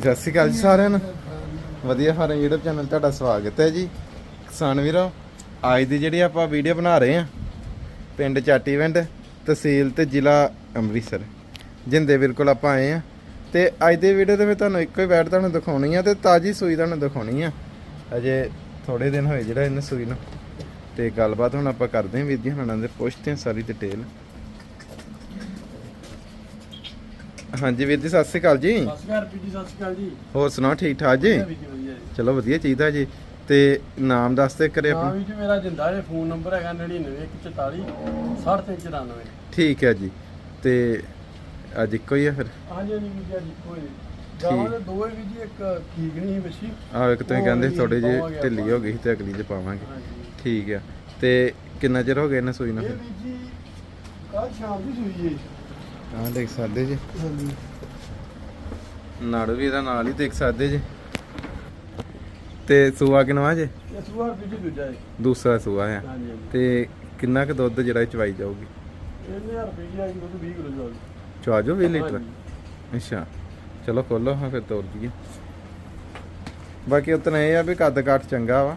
ਸਤਿ ਸ਼੍ਰੀ ਅਕਾਲ ਜੀ ਸਾਰਿਆਂ ਨੂੰ। ਵਧੀਆ ਫਾਰਮ YouTube ਚੈਨਲ ਤੁਹਾਡਾ ਸਵਾਗਤ ਹੈ ਜੀ। ਕਿਸਾਨ ਵੀਰੋ, ਅੱਜ ਦੀ ਜਿਹੜੀ ਆਪਾਂ ਵੀਡੀਓ ਬਣਾ ਰਹੇ ਆ ਪਿੰਡ ਚਾਟੀਵਿੰਡ ਤਹਿਸੀਲ ਤੇ ਜ਼ਿਲ੍ਹਾ ਅੰਮ੍ਰਿਤਸਰ, ਜਿੰਦੇ ਬਿਲਕੁਲ ਆਪਾਂ ਆਏ ਆ ਤੇ ਅੱਜ ਦੀ ਵੀਡੀਓ ਦੇ ਵਿੱਚ ਤੁਹਾਨੂੰ ਇੱਕੋ ਹੀ ਬੈਟ ਤੁਹਾਨੂੰ ਦਿਖਾਉਣੀ ਆ ਤੇ ਤਾਜੀ ਸੂਈ ਤੁਹਾਨੂੰ ਦਿਖਾਉਣੀ ਆ। ਅਜੇ ਥੋੜੇ ਦਿਨ ਹੋਏ ਜਿਹੜਾ ਇਹਨੇ ਸੂਈ ਨੂੰ। ਤੇ ਗੱਲਬਾਤ ਹੁਣ ਆਪਾਂ ਕਰਦੇ ਹਾਂ ਵੀਰ ਜੀ ਹੁਣਾਂ ਦੇ ਪੁੱਛਦੇ ਹਾਂ ਸਾਰੀ ਡਿਟੇਲ ਹਾਂਜੀ ਵੀਰ ਜੀ ਸਤਿ ਸ਼੍ਰੀ ਅਕਾਲ ਜੀ। ਸਤਿ ਸ਼੍ਰੀ ਅਕਾਲ ਜੀ ਸਤਿ ਸ਼੍ਰੀ ਅਕਾਲ ਜੀ। ਹੋਰ ਸੁਣਾਓ ਠੀਕ ਠਾਕ ਜੀ? ਜੀ, ਜੀ। ਚਲੋ ਵਧੀਆ ਚਾਹੀਦਾ ਜੀ। ਤੇ ਨਾਮ ਦੱਸ ਤੇ ਕਰੇ ਹਾਂ ਆਪਣਾ। ਵੀ ਜੀ ਮੇਰਾ ਜਿੰਦਾ ਹੈ ਫੋਨ ਨੰਬਰ ਹੈਗਾ 99144 6394 ਠੀਕ ਹੈ ਜੀ। ਤੇ ਅੱਜ ਇੱਕੋ ਹੀ ਆ ਫਿਰ? ਹਾਂਜੀ ਹਾਂਜੀ ਜੀ ਗਾਵਾਂ ਦੇ ਦੋਵੇਂ ਵੀ ਜੀ ਇੱਕ ਠੀਕ ਨਹੀਂ ਸੀ ਬੱਚੀ ਆ ਇੱਕ ਤੁਸੀਂ ਕਹਿੰਦੇ ਥੋੜੇ ਪਾਵਾਂਗੇ ਢਿੱਲੀ। ਹੋ ਗਈ ਸੀ ਤੇ ਅਗਲੀ ਚ ਪਾਵਾਂਗੇ। ਠੀਕ ਆ। ਤੇ ਕਿੰਨਾ ਚਿਰ ਹੋ ਗਿਆ ਇਹਨਾਂ ਸੂਈ ਨੂੰ ਇਹ ਵੀ ਜੀ ਕੱਲ ਸ਼ਾਮ ਦੀ ਸੂਈ ਹੈ ਹਾਂ ਦੇਖ ਸਕਦੇ ਜੀ। ਹਾਂਜੀ। ਨਾੜੂ ਵੀ ਇਹਦਾ ਨਾਲ ਹੀ ਦੇਖ ਸਕਦੇ ਜੀ। ਤੇ ਸੂਆ ਕਿਨਵਾ ਜੇ? ਸੂਆ ਵੀ ਦੂਜਾ ਹੈ ਦੂਸਰਾ ਸੂਆ ਆ। ਹਾਂਜੀ ਹਾਂਜੀ। ਤੇ ਕਿੰਨਾ ਕੁ ਦੁੱਧ ਜਿਹੜਾ ਇਹ ਚਵਾਈ ਜਾਊਗੀ? ਇਹਨੇ ਰੁਪਏ ਜੀ ਆਈ ਦੁੱਧ 20 ਕਿਲੋ ਚਵਾ ਜੋ 20 ਲੀਟਰ। ਅੱਛਾ। ਚਲੋ ਖੋਲੋ ਹਾਂ ਫਿਰ ਤੋਰ ਦਈਏ। ਬਾਕੀ ਉਤਨਾ ਇਹ ਆ ਵੀ ਕੱਦ ਕਾਠ ਚੰਗਾ ਵਾ।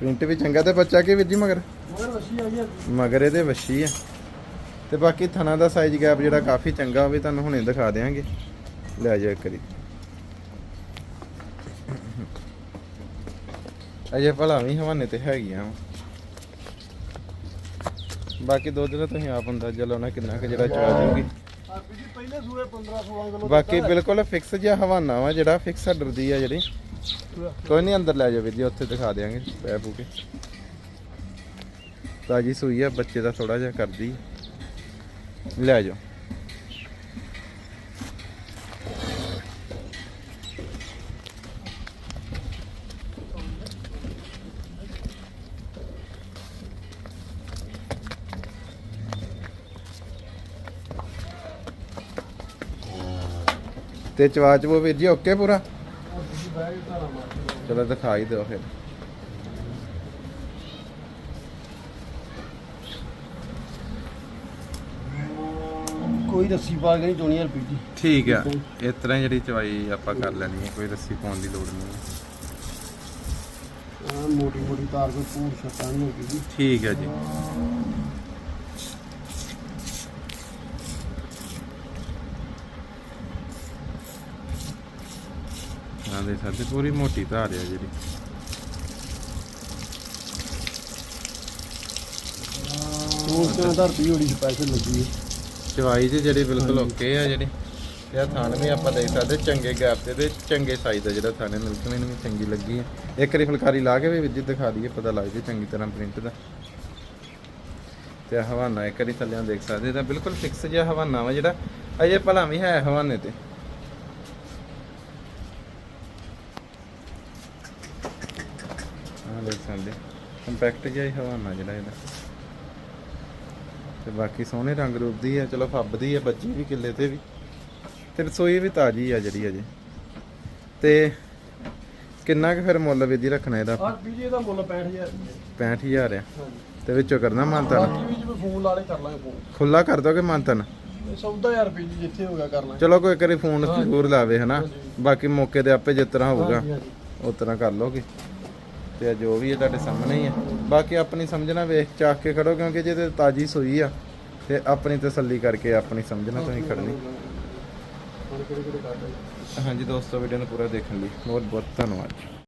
ਪ੍ਰਿੰਟ ਵੀ ਚੰਗਾ ਤੇ ਬੱਚਾ ਕੀ ਵੀਰ ਜੀ ਮਗਰ? ਮਗਰ ਬੱਚੀ ਆਈ ਹੈ ਮਗਰ ਇਹਦੇ ਵੱਛੀ ਆ। ਤੇ ਬਾਕੀ ਥਣਾ ਦਾ ਸਾਈਜ਼ ਗੈਪ ਜਿਹੜਾ ਕਾਫੀ ਚੰਗਾ ਹੋਵੇ, ਤੁਹਾਨੂੰ ਹੁਣੇ ਦਿਖਾ ਦੇਵਾਂਗੇ ਲੈ ਜਾ ਕਰੀ ਅਜੇ ਭਲਾ ਵੀ ਹਵਾਨੇ ਤੇ ਹੈਗੀਆਂ ਬਾਕੀ ਦੁੱਧ ਦਾ ਤੁਸੀਂ ਆਪ ਅੰਦਾਜ਼ਾ ਲਾਉਣਾ ਕਿੰਨਾ ਕੁ ਜਿਹੜਾ ਚਵਾ ਜਾਊਗੀ। ਬਾਕੀ ਬਿਲਕੁਲ ਫਿਕਸ ਜਿਹਾ ਹਵਾਨਾ ਵਾ ਜਿਹੜਾ ਫਿਕਸ ਆਰਡਰ ਦੀ ਆ ਜਿਹੜੀ। ਕੋਈ ਨਹੀਂ, ਅੰਦਰ ਲੈ ਜਾਓ ਵੀਰ ਜੀ, ਉੱਥੇ ਦਿਖਾ ਦੇਵਾਂਗੇ ਪੈ ਪੂ ਕੇ। ਤਾਜੀ ਸੂਈ ਆ, ਬੱਚੇ ਦਾ ਥੋੜਾ ਜਿਹਾ ਕਰਦੀ। ਲੈ ਜਾਓ ਤੇ ਚਵਾਚ ਉਹ ਵੀਰ ਜੀ ਓਕੇ ਪੂਰਾ? ਚਲੋ ਦਿਖਾਈ ਦਿਓ ਫਿਰ। ਕੋਈ ਰੱਸੀ ਪਾ ਕੇ ਨਹੀਂ ਚੋਣੀ ਰੁਪਏ ਜੀ। ਠੀਕ ਆ। ਇਸ ਤਰ੍ਹਾਂ ਜਿਹੜੀ ਚਵਾਈ ਆਪਾਂ ਕਰ ਲੈਣੀ ਹੈ ਕੋਈ ਰੱਸੀ ਪਾਉਣ ਦੀ ਲੋੜ ਨਹੀਂ। ਹੈ ਆ ਮੋਟੀ ਮੋਟੀ ਤਾਰ ਕੋਈ ਪੂਰ ਛੱਟਾਂ ਨਹੀਂ ਹੋਗੀ ਜੀ। ਠੀਕ ਹੈ ਜੀ। ਹਾਂ ਦੇ ਸਾਡੇ ਪੂਰੀ ਮੋਟੀ ਧਾਰ ਆ ਜਿਹੜੀ। ਉਸ ਤੋਂ ਦਾ ਰੁਪਏ ਹੋੜੀ ਸਪੈਸ਼ਲ ਲੱਗੀ ਹੈ। ਚਵਾਈ ਜੀ ਜਿਹੜੀ ਬਿਲਕੁਲ ਓਕੇ ਆ ਜਿਹੜੀ। ਆ ਥਾਨ ਵੀ ਆਪਾਂ ਦੇਖ ਸਕਦੇ ਚੰਗੇ ਗੈਪ ਤੇ ਤੇ ਚੰਗੇ ਸਾਈਜ਼ ਦਾ ਜਿਹੜਾ ਥਾਨੇ ਮਿਲਕ ਮੈਨੂੰ ਵੀ ਚੰਗੀ ਲੱਗੀ ਹੈ ਇੱਕ ਵਾਰੀ ਫੁਲਕਾਰੀ ਲਾ ਕੇ ਵੀ ਵਿਜਿਤ ਦਿਖਾ ਦਈਏ ਪਤਾ ਲੱਗ ਜੇ ਚੰਗੀ ਤਰ੍ਹਾਂ ਪ੍ਰਿੰਟ ਦਾ। ਤੇ ਹਵਾਨਾ ਇੱਕ ਵਾਰੀ ਥੱਲੇ ਦੇਖ ਸਕਦੇ ਤਾਂ ਬਿਲਕੁਲ ਫਿਕਸ ਜਿਹਾ ਹਵਾਨਾ ਵਾ ਜਿਹੜਾ ਅਜੇ ਭਲਾ ਵੀ ਹੈ ਹਵਾਨੇ ਤੇ। ਆਹ ਦੇਖ ਸਕਦੇ ਕੰਪੈਕਟ ਜਿਹਾ ਹੀ ਹਵਾਨਾ ਜਿਹੜਾ ਇਹਦਾ। ਤੇ ਬਾਕੀ ਸੋਹਣੇ ਰੰਗ ਰੂਪ ਦੀ ਹੈ ਚਲੋ ਫੱਬਦੀ ਹੈ ਬੱਜੀ ਵੀ ਕਿੱਲੇ ਤੇ ਵੀ। ਤੇ ਰਸੋਈ ਵੀ ਤਾਜੀ ਆ ਜਿਹੜੀ ਅਜੇ। ਤੇ ਕਿੰਨਾ ਕੁ ਫਿਰ ਮੁੱਲ ਵਿਧੀ ਰੱਖਣਾ ਇਹਦਾ? ਆ ਵੀ ਜੀ ਇਹਦਾ ਮੁੱਲ 65000 ਰੁਪਏ 65000 ਆ। ਤੇ ਵਿੱਚੋਂ ਕਰਨਾ ਮੰਤਨ ਬਾਕੀ ਵੀ ਜਿਵੇਂ ਫੋਨ ਲਾ ਲੇ ਕਰ ਲਾਂਗੇ ਫੋਨ। ਖੁੱਲਾ ਕਰ ਦੋਗੇ ਮੰਤਨ ਸੌਦਾ ਹਜ਼ਾਰ ਰੁਪਏ ਜੀ ਜਿੱਥੇ ਹੋਗਾ ਕਰ ਲਾਂਗੇ। ਚਲੋ ਕੋਈ ਕਰੀ ਫੋਨ। ਜ਼ਰੂਰ ਲਾਵੇ ਹਨਾ। ਬਾਕੀ ਮੌਕੇ ਤੇ ਆਪੇ ਜਿਸ ਤਰ੍ਹਾਂ ਹੋਊਗਾ। ਉਸ ਤਰ੍ਹਾਂ ਕਰ ਲੋਗੇ। ਤੇ ਜੋ ਵੀ ਹੈ ਤੁਹਾਡੇ ਸਾਹਮਣੇ ਹੀ ਆ। ਬਾਕੀ ਆਪਣੀ ਸਮਝਣਾ ਵੇਖ ਚਾਕ ਕੇ ਖੜੋ ਕਿਉਂਕਿ ਜੇ ਤੇ ਤਾਜੀ ਸੋਈ ਆ ਤੇ ਆਪਣੀ ਤਸੱਲੀ ਕਰਕੇ ਆਪਣੀ ਸਮਝਣਾ ਤੁਸੀਂ ਖੜਨੀ। ਹਾਂਜੀ ਦੋਸਤੋ ਵੀਡੀਓ ਨੂੰ ਪੂਰਾ ਦੇਖਣ ਲਈ ਬਹੁਤ ਬਹੁਤ ਧੰਨਵਾਦ